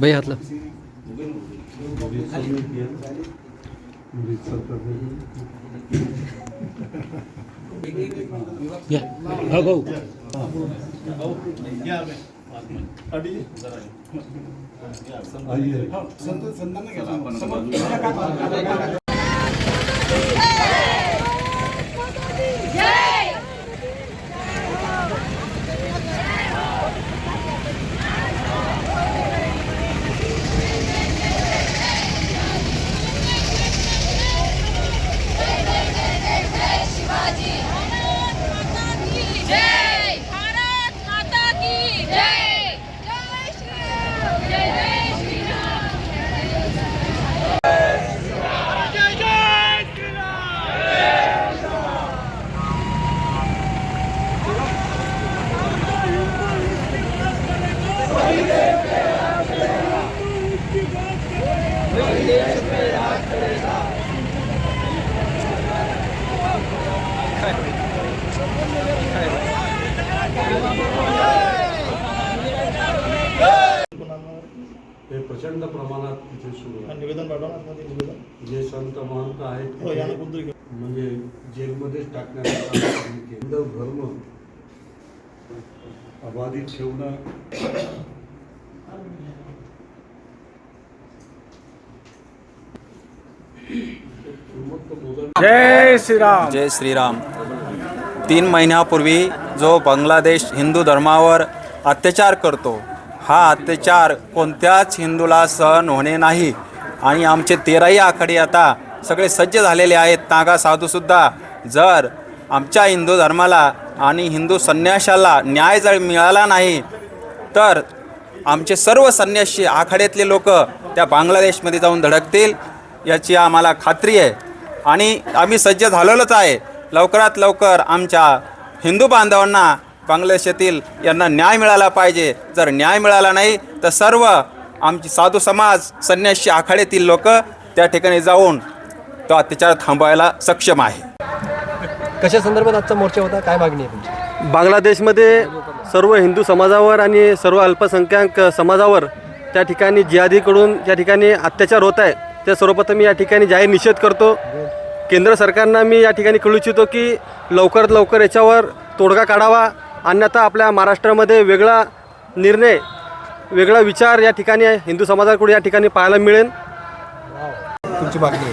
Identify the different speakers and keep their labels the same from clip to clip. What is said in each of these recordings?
Speaker 1: बाई हातला या हा
Speaker 2: संत
Speaker 3: हे प्रचंड प्रमाणात तिथे सुरू आहे.
Speaker 4: निवेदन निवेदन.
Speaker 3: जे संत महंत आहेत
Speaker 4: हो.
Speaker 3: म्हणजे जेलमध्येच टाकण्याचं. हिंदू धर्म अबाधित ठेवणं.
Speaker 5: जय श्रीराम.
Speaker 6: जय श्रीराम. तीन महिन्यापूर्वी जो बांगलादेश हिंदू धर्मावर अत्याचार करतो हा अत्याचार कोणत्याच हिंदूला सहन होणे नाही. आणि आमचे तेराही आखाडे आता सगळे सज्ज झालेले आहेत. नागा साधूसुद्धा जर आमच्या हिंदू धर्माला आणि हिंदू संन्याशाला न्याय जर मिळाला नाही तर आमचे सर्व संन्यासी आखाड्यातले लोक त्या बांगलादेशमध्ये जाऊन धडकतील याची आम्हाला खात्री आहे. आणि आम्ही सज्ज झालेलोच आहे. लवकरात लवकर आमच्या हिंदू बांधवांना बांगलादेशातील यांना न्याय मिळाला पाहिजे. जर न्याय मिळाला नाही तर सर्व आमची साधू समाज संन्यासी आखाड्यातील लोक त्या ठिकाणी जाऊन तो अत्याचार थांबवायला सक्षम आहे.
Speaker 1: कशा संदर्भात आजचा मोर्चा होता? काय मागणी आहे तुमची?
Speaker 5: बांगलादेशमध्ये सर्व हिंदू समाजावर आणि सर्व अल्पसंख्याक समाजावर त्या ठिकाणी जिहादीकडून त्या ठिकाणी अत्याचार होत आहे त्या सर्वप्रथम मी या ठिकाणी जाहीर निषेध करतो. केंद्र सरकारनं मी या ठिकाणी कळू इच्छितो की लवकरात लवकर याच्यावर तोडगा काढावा. अन्यथा आपल्या महाराष्ट्रामध्ये वेगळा निर्णय वेगळा विचार या ठिकाणी हिंदू समाजाकडून या ठिकाणी पाहायला मिळेल.
Speaker 1: तुमची मागणी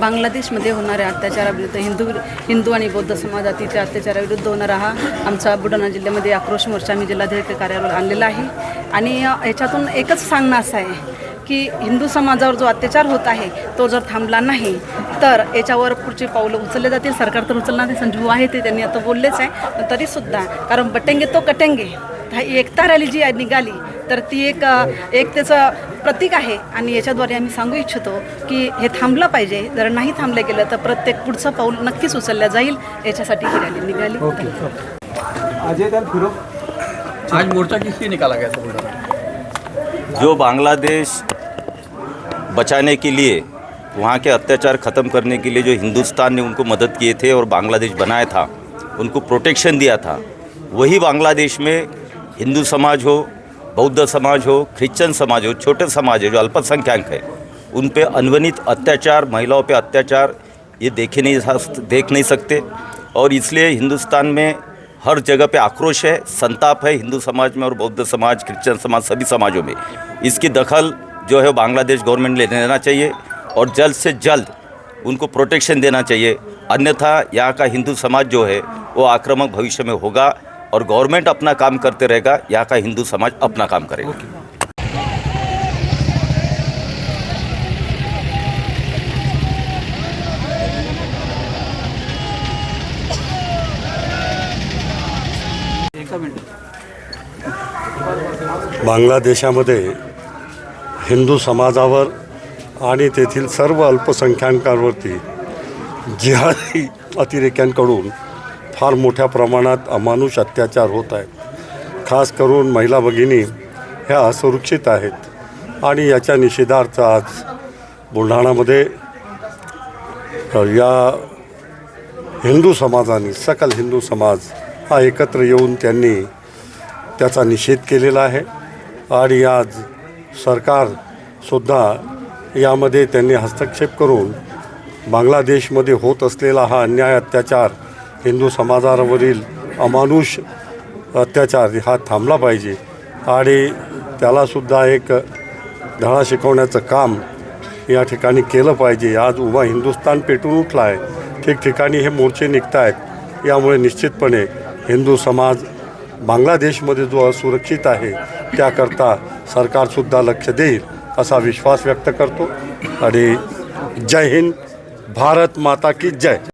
Speaker 7: बांगलादेशमध्ये होणाऱ्या अत्याचाराविरुद्ध हिंदू हिंदू आणि बौद्ध समाजातील अत्याचाराविरुद्ध होणारा हा आमचा बुलढाणा जिल्ह्यामध्ये आक्रोश मोर्चा मी जिल्हाधिकारी कार्यालयावर आणलेला आहे. आणि याच्यातून एकच सांगणं असं आहे की हिंदू समाजावर जो अत्याचार होत आहे तो जर थांबला नाही तर याच्यावर पुढची पावलं उचलले जातील. सरकार तर उचलणार नाही. संजीव आहे ते त्यांनी आता बोललेच आहे. पण तरीसुद्धा कारण बटेंगे तो कटेंगे. हा एकता रॅली जी आहे निघाली तर ती एक एक त्याचं प्रतीक आहे. आणि याच्याद्वारे आम्ही सांगू इच्छितो की हे थांबलं पाहिजे. जर नाही थांबलं गेलं तर प्रत्येक पुढचं पाऊल नक्कीच उचललं जाईल. याच्यासाठी ही रॅली निघाली.
Speaker 1: आज मोर्चा लिए निकाला गया
Speaker 6: जो बांग्लादेश बचाने के लिए, वहाँ के अत्याचार ख़त्म करने के लिए जो हिंदुस्तान ने उनको मदद किए थे और बांग्लादेश बनाया था, उनको प्रोटेक्शन दिया था, वही बांग्लादेश में हिंदू समाज हो, बौद्ध समाज हो क्रिश्चियन समाज हो, छोटे समाज है जो अल्पसंख्यक है, उन पर अनवनित अत्याचार, महिलाओं पर अत्याचार, ये देखे नहीं देख नहीं सकते। और इसलिए हिंदुस्तान में हर जगह पे आक्रोश है, संताप है हिंदू समाज में और बौद्ध समाज क्रिश्चियन समाज, सभी समाजों में। इसकी दखल जो है बांग्लादेश गवर्नमेंट ने लेना चाहिए और जल्द से जल्द उनको प्रोटेक्शन देना चाहिए। अन्यथा यहाँ का हिंदू समाज जो है वो आक्रामक भविष्य में होगा और गवर्नमेंट अपना काम करते रहेगा, यहाँ का हिंदू समाज अपना काम करेगा।
Speaker 3: बांगलादेशामध्ये हिंदू समाजावर आणि तेथील सर्व अल्पसंख्याकांवरती जिहादी अतिरेक्यांकडून फार मोठ्या प्रमाणात अमानुष अत्याचार होत आहे खास करून महिला भगिनी ह्या असुरक्षित आहेत आणि याच्या निषेधार्थ आज बुलढाणामध्ये या हिंदू समाजाने सकल हिंदू समाज हा एकत्र येऊन त्यांनी त्याचा निषेध केलेला आहे. आणि आज सरकारसुद्धा यामध्ये त्यांनी हस्तक्षेप करून बांगलादेशमध्ये होत असलेला हा अन्याय अत्याचार हिंदू समाजावरील अमानुष अत्याचार हा थांबला पाहिजे आणि त्यालासुद्धा एक धडा शिकवण्याचं काम या ठिकाणी केलं पाहिजे. आज उभा हिंदुस्थान पेटून उठला आहे ठिकठिकाणी हे मोर्चे निघत आहेत यामुळे निश्चितपणे हिंदू समाज बांगलादेशमध्ये जो असुरक्षित आहे त्याकरता सरकारसुद्धा लक्ष देईल असा विश्वास व्यक्त करतो. आणि जय हिंद भारत माता की जय.